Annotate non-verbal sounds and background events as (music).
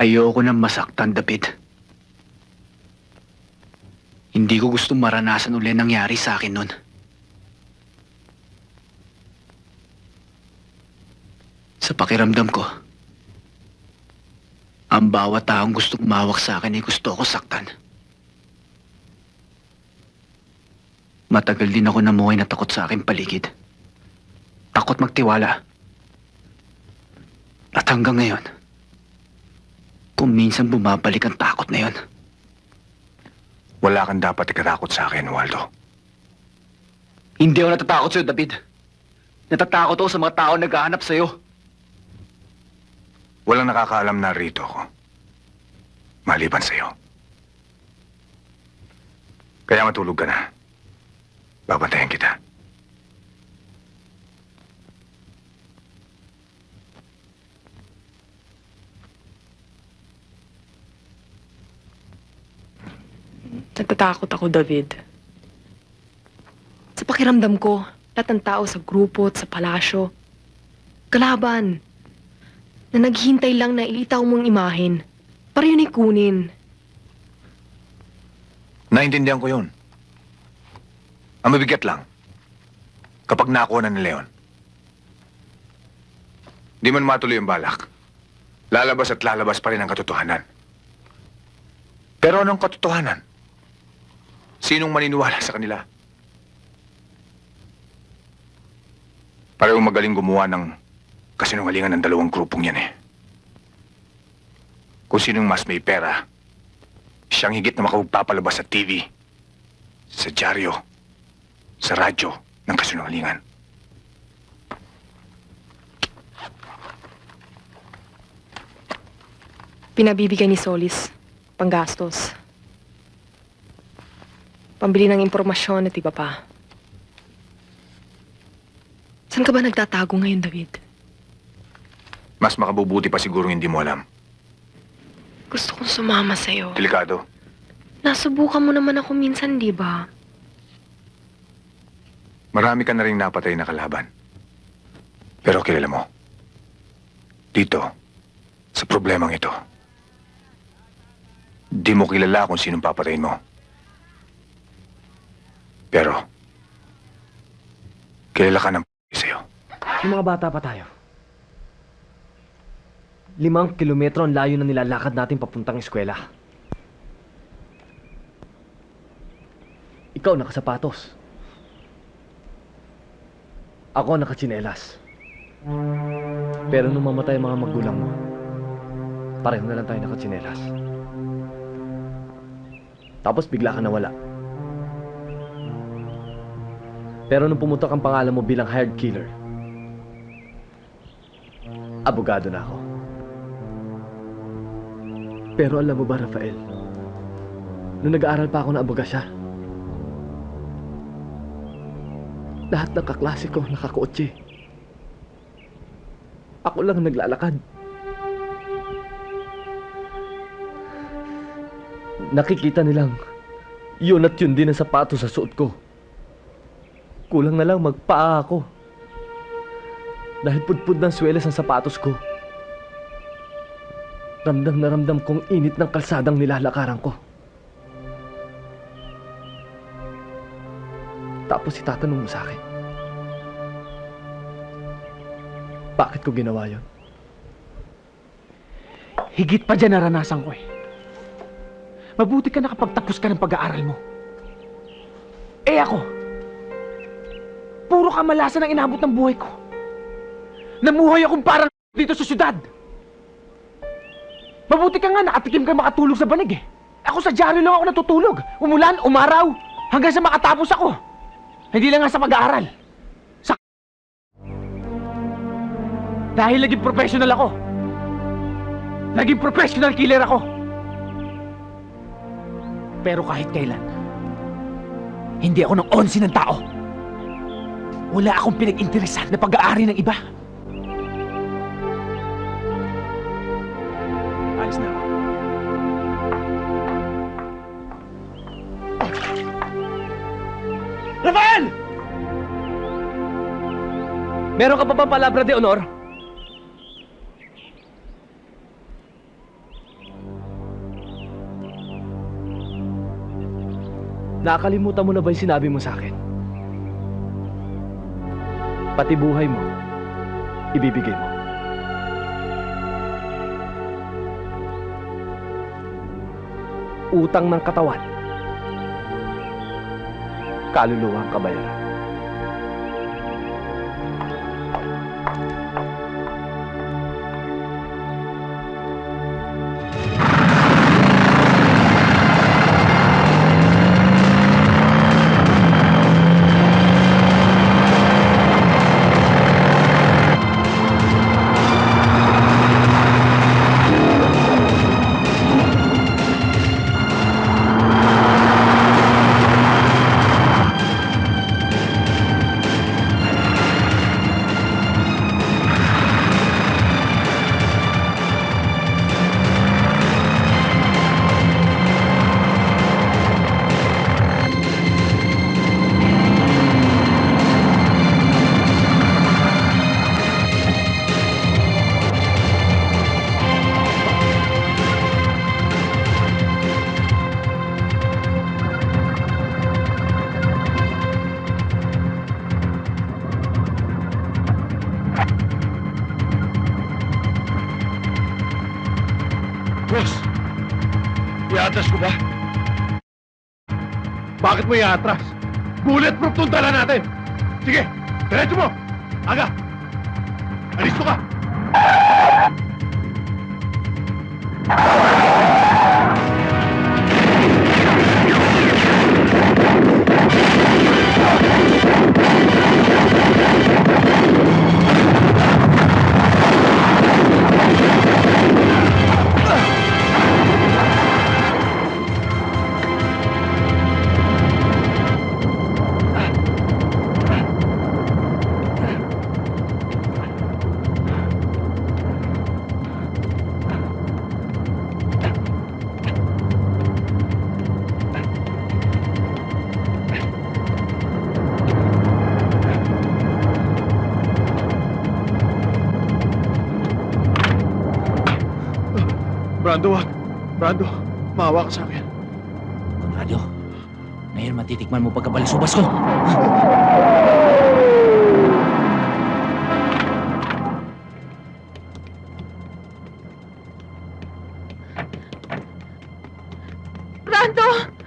Ayoko nang masaktan, David. Hindi ko gusto maranasan uli nangyari sa akin nun. Sa pakiramdam ko, ang bawat taong gustong umawak sa akin ay gusto ko saktan. Matagal din ako namuhay na takot sa aking paligid. Takot magtiwala. At hanggang ngayon, kung minsan bumabalik ang takot na yon, Wala kang dapat ikatakot sa akin, Waldo. hindi ako natatakot sa'yo, David. Natatakot ako sa mga tao na naghahanap sa'yo. Walang nakakaalam na rito ako. Maliban sa'yo. Kaya matulog ka na. Babantayan kita. Natatakot ako, David. Sa pakiramdam ko, lahat ng tao sa grupo at sa palasyo, kalaban, na naghihintay lang na ilitaw mong imahin, para yun ay kunin. Naintindihan ko yun. Ang mabigat lang, kapag nakuha na ni Leon, di man matuloy ang balak. Lalabas at lalabas pa rin ang katotohanan. Pero anong katotohanan? Sinong maniniwala sa kanila? Parehong magaling gumawa ng kasinungalingan ng dalawang grupong yan eh. Kung sinong mas may pera, siyang higit na makapagpapalabas sa TV, sa dyaryo, sa radyo ng kasinungalingan. Pinabibigay ni Solis, panggastos. Pambili ng impormasyon at iba pa. Saan ka ba nagtatago ngayon, David? Mas makabubuti pa siguro hindi mo alam. Gusto kong sumama sa'yo. Delikado. Nasubukan mo naman ako minsan, di ba? Marami ka na rin napatay na kalaban. Pero kilala mo, dito, sa problemang ito, di mo kilala kung sinong papatayin mo. Pero, kilala ka ng p- (laughs) sa'yo. Yung mga bata pa tayo. Limang kilometro ang layo na nilalakad natin papuntang eskwela. Ikaw nakasapatos. Ako nakatsinelas. Pero nung mamatay ang mga magulang mo, pareho na lang tayo nakatsinelas. Tapos bigla ka nawala. Pero nung pumutok ang pangalan mo bilang hired killer, abogado na ako. Pero alam mo ba, Rafael, nung nag-aaral pa ako ng abogasya, lahat ng kaklase ko. Ako lang naglalakad. Nakikita nilang yun at yun din ang sapatos sa suot ko. Kulang na lang magpaa ako. Dahil pudpud ng swelas ang sapatos ko. Ramdam na ramdam kong init ng kalsadang nilalakaran ko. Tapos itatanong mo sa akin. Bakit ko ginawa yon? Higit pa dyan naranasan ko eh. Mabuti ka nakapagtapos ka ng pag-aaral mo. Puro kamalasan ang inabot ng buhay ko. Namuhay akong parang dito sa syudad. Mabuti ka nga nakatikim ka makatulog sa banig eh. Ako sa dyaryo lang ako natutulog. Umulan, umaraw, hanggang sa makatapos ako. Hindi lang nga sa pag-aaral. Sa Dahil naging professional ako. Naging professional killer ako. Pero kahit kailan, hindi ako ng onsi ng tao. Wala akong pinag-interesan na pag-aari ng iba. Alis na ako. Rafael! Meron ka pa bang palabra de honor? Nakakalimutan mo na ba yung sinabi mo sa akin? Pati buhay mo, ibibigay mo. Utang ng katawan. Kaluluwang kabayaran. Boss, iatras ko ba? Bakit mo iatras? Bulletproof tong dala natin! Sige, diretso mo! Aga! Alisto ka! Brando, wag. Brando, maawa ka sa akin. Konrado, ngayon matitikman mo pagkabalasubas ko. Brando! Brando!